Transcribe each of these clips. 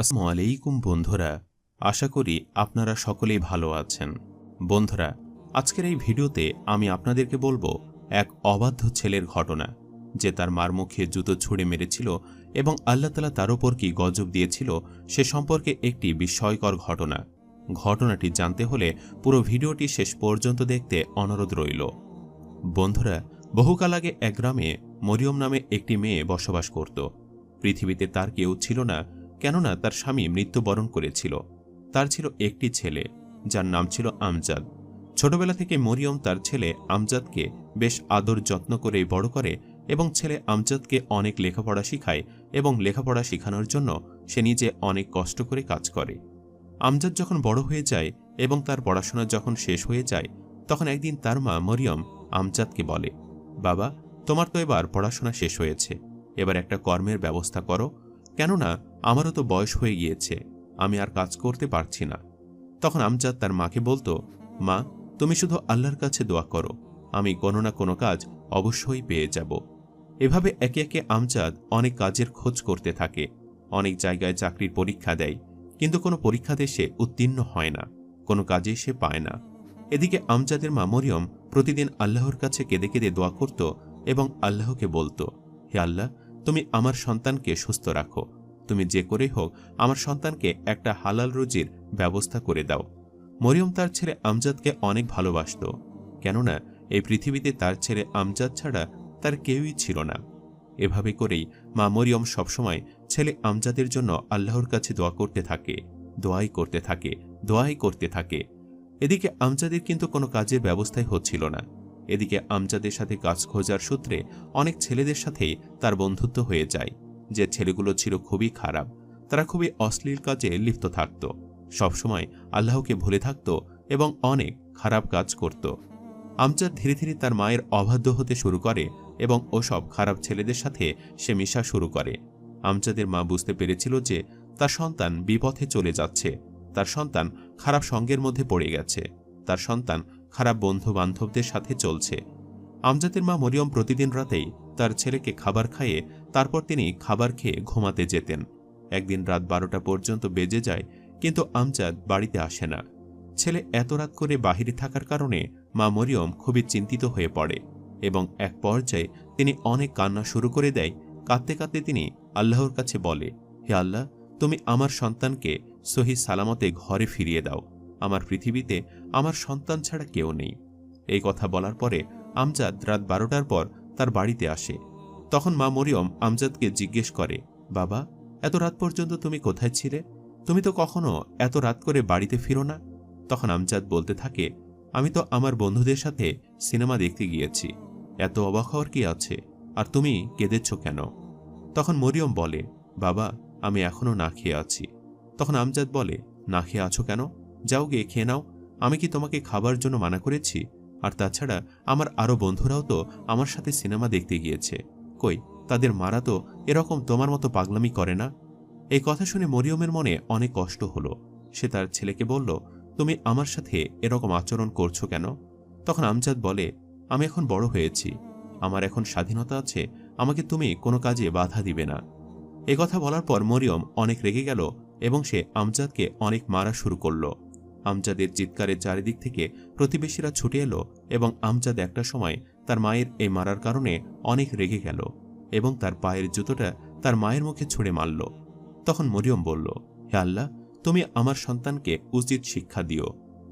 আসসালামু আলাইকুম বন্ধুরা, আশা করি আপনারা সকলেই ভালো আছেন। বন্ধুরা, আজকের এই ভিডিওতে আমি আপনাদেরকে বলব এক অবাধ্য ছেলের ঘটনা, যে তার মার মুখে জুতো ছুঁড়ে মেরেছিল এবং আল্লাহ তালা তার ওপর কি গজব দিয়েছিল সে সম্পর্কে একটি বিস্ময়কর ঘটনা। ঘটনাটি জানতে হলে পুরো ভিডিওটি শেষ পর্যন্ত দেখতে অনুরোধ রইল। বন্ধুরা, বহুকাল আগে এক গ্রামে মরিয়ম নামে একটি মেয়ে বসবাস করত। পৃথিবীতে তার কেউ ছিল না কেননা তার স্বামী মৃত্যুবরণ করেছিল। তার ছিল একটি ছেলে, যার নাম ছিল আমজাদ। ছোটবেলা থেকে মরিয়ম তার ছেলে আমজাদকে বেশ আদর যত্ন করে বড় করে এবং ছেলে আমজাদকে অনেক লেখাপড়া শিখায় এবং লেখাপড়া শেখানোর জন্য সে নিজে অনেক কষ্ট করে কাজ করে। আমজাদ যখন বড় হয়ে যায় এবং তার পড়াশোনা যখন শেষ হয়ে যায়, তখন একদিন তার মা মরিয়ম আমজাদকে বলে, বাবা, তোমার তো এবার পড়াশোনা শেষ হয়েছে। এবার একটা কর্মের ব্যবস্থা করো কেননা আমারও তো বয়স হয়ে গিয়েছে, আমি আর কাজ করতে পারছি না। তখন আমজাদ তার মাকে বলতো, মা, তুমি শুধু আল্লাহর কাছে দোয়া করো, আমি কোনো না কোনো কাজ অবশ্যই পেয়ে যাব। এভাবে একে একে আমজাদ অনেক কাজের খোঁজ করতে থাকে, অনেক জায়গায় চাকরির পরীক্ষা দেয়, কিন্তু কোনো পরীক্ষাতে সে উত্তীর্ণ হয় না, কোনো কাজে সে পায় না। এদিকে আমজাদের মা মরিয়ম প্রতিদিন আল্লাহর কাছে কেঁদে কেঁদে দোয়া করত এবং আল্লাহকে বলতো, হে আল্লাহ, তুমি আমার সন্তানকে সুস্থ রাখো তুমি যে করেই হোক, আমার সন্তানকে একটা হালাল রুজির ব্যবস্থা করে দাও। মরিয়ম তার ছেলে আমজাদকে অনেক ভালোবাসত, কেননা এই পৃথিবীতে তার ছেলে আমজাদ ছাড়া তার কেউই ছিল না। এভাবে করেই মা মরিয়ম সবসময় ছেলে আমজাদের জন্য আল্লাহর কাছে দোয়া করতে থাকে, দোয়াই করতে থাকে, দোয়াই করতে থাকে। এদিকে আমজাদের কিন্তু কোনো কাজের ব্যবস্থাই হচ্ছিল না। এদিকে আমজাদের সাথে কাজ খোঁজার সূত্রে অনেক ছেলেদের সাথেই তার বন্ধুত্ব হয়ে যায়। যে ছেলেগুলো ছিল খুবই খারাপ, তারা খুবই অশ্লীল কাজে লিপ্ত থাকত। সবসময় আল্লাহকে ভুলে থাকত এবং অনেক খারাপ কাজ করত। আমজাদ ধীরে ধীরে তার মায়ের অবাধ্য হতে শুরু করে এবং ওসব খারাপ ছেলেদের সাথে সে মিশা শুরু করে। আমজাদের মা বুঝতে পেরেছিল যে তার সন্তান বিপথে চলে যাচ্ছে। তার সন্তান খারাপ সঙ্গের মধ্যে পড়ে গেছে। তার সন্তান খারাপ বন্ধু বান্ধবদের সাথে চলছে। আমজাদের মা মরিয়ম প্রতিদিন রাতেই তার ছেলেকে খাবার খাইয়ে তারপর তিনি খাবার খেয়ে ঘুমাতে যেতেন। একদিন রাত বারোটা পর্যন্ত বেজে যায়, কিন্তু আমজাদ বাড়িতে আসে না। ছেলে এত রাত করে বাহিরে থাকার কারণে মা মরিয়ম খুবই চিন্তিত হয়ে পড়ে এবং এক পর্যায়ে তিনি অনেক কান্না শুরু করে দেয়। কাঁদতে কাঁদতে তিনি আল্লাহর কাছে বলে, হে আল্লাহ, তুমি আমার সন্তানকে সহি সালামতে ঘরে ফিরিয়ে দাও। আমার পৃথিবীতে আমার সন্তান ছাড়া কেউ নেই। এই কথা বলার পরে আমজাদ রাত বারোটার পর তার বাড়িতে আসে। তখন মা মরিয়ম আমজাদকে জিজ্ঞেস করে, বাবা, এত রাত পর্যন্ত তুমি কোথায় ছিলে? তুমি তো কখনো এত রাত করে বাড়িতে ফিরো না? তখন আমজাদ বলতে থাকে, আমি তো আমার বন্ধুদের সাথে সিনেমা দেখতে গিয়েছি। এত অবাক হওয়ার কি আছে? আর তুমি কেঁদেছ কেন? তখন মরিয়ম বলে, বাবা, আমি এখনও না খেয়ে আছি। তখন আমজাদ বলে, না খেয়ে আছো কেন? যাও গিয়ে খেয়ে নাও। আমি কি তোমাকে খাবার জন্য মানা করেছি? আর তাছাড়া আমার আরও বন্ধুরাও তো আমার সাথে সিনেমা দেখতে গিয়েছে। কই, তাদের মারা তো এরকম তোমার মতো পাগলামি করে না? এই কথা শুনে মরিয়মের মনে অনেক কষ্ট হলো। সে তার ছেলেকে বলল, তুমি আমার সাথে এরকম আচরণ করছ কেন? তখন আমজাদ বলে, আমি এখন বড় হয়েছি। আমার এখন স্বাধীনতা আছে, আমাকে তুমি কোনো কাজে বাধা দিবে না। এ কথা বলার পর মরিয়ম অনেক রেগে গেল এবং সে আমজাদকে অনেক মারা শুরু করল। আমজাদের চিৎকারের চারিদিক থেকে প্রতিবেশীরা ছুটে এলো এবং আমজাদ একটা সময় তার মায়ের এই মারার কারণে অনেক রেগে গেল এবং তার পায়ের জুতোটা তার মায়ের মুখে ছুঁড়ে মারল। তখন মরিয়ম বলল, হে আল্লাহ, তুমি আমার সন্তানকে উচিত শিক্ষা দিও।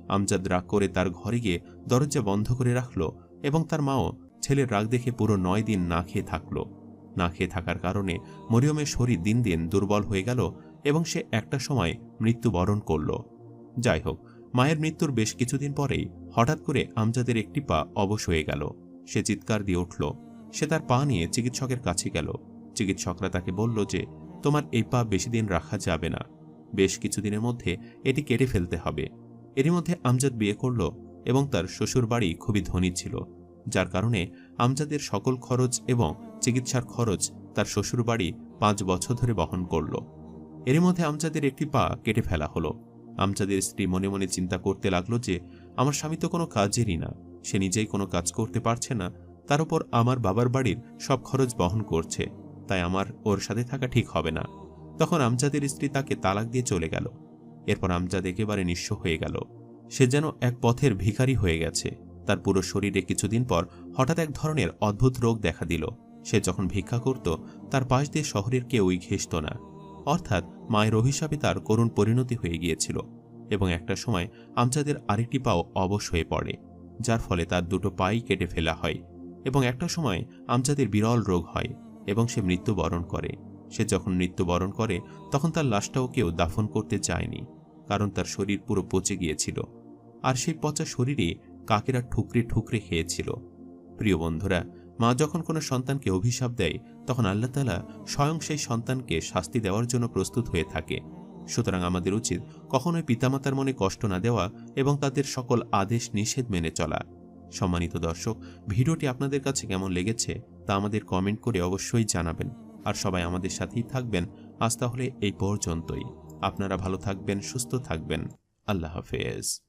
আমজাদ রাগ করে তার ঘরে গিয়ে দরজা বন্ধ করে রাখল এবং তার মাও ছেলের রাগ দেখে পুরো নয় দিন না খেয়ে থাকল। না খেয়ে থাকার কারণে মরিয়মের শরীর দিন দিন দুর্বল হয়ে গেল এবং সে একটা সময় মৃত্যুবরণ করল। যাই হোক, মায়ের মৃত্যুর বেশ কিছুদিন পরেই হঠাৎ করে আমজাদের একটি পা অবশ হয়ে গেল। সে চিৎকার দিয়ে উঠল। সে তার পা নিয়ে চিকিৎসকের কাছে গেল। চিকিৎসকরা তাকে বলল যে, তোমার এই পা বেশি দিন রাখা যাবে না। বেশ কিছুদিনের মধ্যে এটি কেটে ফেলতে হবে। এরই মধ্যে আমজাদ বিয়ে করল এবং তার শ্বশুর বাড়ি খুবই ধনী ছিল। যার কারণে আমজাদের সকল খরচ এবং চিকিৎসার খরচ তার শ্বশুর বাড়ি পাঁচ বছর ধরে বহন করল। এরই মধ্যে আমজাদের একটি পা কেটে ফেলা হলো। আমজাদের স্ত্রী মনে মনে চিন্তা করতে লাগল যে, আমার স্বামী তো কোনো কাজেরই না। সে নিজেই কোনো কাজ করতে পারছে না, তার উপর আমার বাবার বাড়ির সব খরচ বহন করছে, তাই আমার ওর সাথে থাকা ঠিক হবে না। তখন আমজাদের স্ত্রী তাকে তালাক দিয়ে চলে গেল। এরপর আমজাদ একেবারে নিঃস্ব হয়ে গেল। সে যেন এক পথের ভিখারি হয়ে গেছে। তার পুরো শরীরে কিছুদিন পর হঠাৎ এক ধরনের অদ্ভুত রোগ দেখা দিল। সে যখন ভিক্ষা করত, তার পাশ দিয়ে শহরের কেউই ঘেসত না। অর্থাৎ মায়ের অভিশাপে তার করুণ পরিণতি হয়ে গিয়েছিল এবং একটা সময় আমজাদের আরেকটি পাও অবশ হয়ে পড়ে। যার ফলে তার দুটো পাই কেটে ফেলা হয় এবং একটা সময় আমজাদের বিরল রোগ হয় এবং সে মৃত্যুবরণ করে। সে যখন মৃত্যুবরণ করে, তখন তার লাশটাও কেউ দাফন করতে চায়নি, কারণ তার শরীর পুরো পচে গিয়েছিল। আর সেই পচা শরীরে কাকেরা ঠুকরে ঠুকরে খেয়েছিল। প্রিয় বন্ধুরা, মা যখন কোনো সন্তানকে অভিশাপ দেয়, তখন আল্লাহ তালা স্বয়ং সেই সন্তানকে শাস্তি দেওয়ার জন্য প্রস্তুত হয়ে থাকে। সুতরাং আমাদের উচিত কখনোই পিতামাতার মনে কষ্ট না দেওয়া এবং তাদের সকল আদেশ নিষেধ মেনে চলা। সম্মানিত দর্শক, ভিডিওটি আপনাদের কাছে কেমন লেগেছে তা আমাদের কমেন্ট করে অবশ্যই জানাবেন। আর সবাই আমাদের সাথেই থাকবেন। আজ তাহলে এই পর্যন্তই। আপনারা ভালো থাকবেন, সুস্থ থাকবেন। আল্লাহ হাফেজ।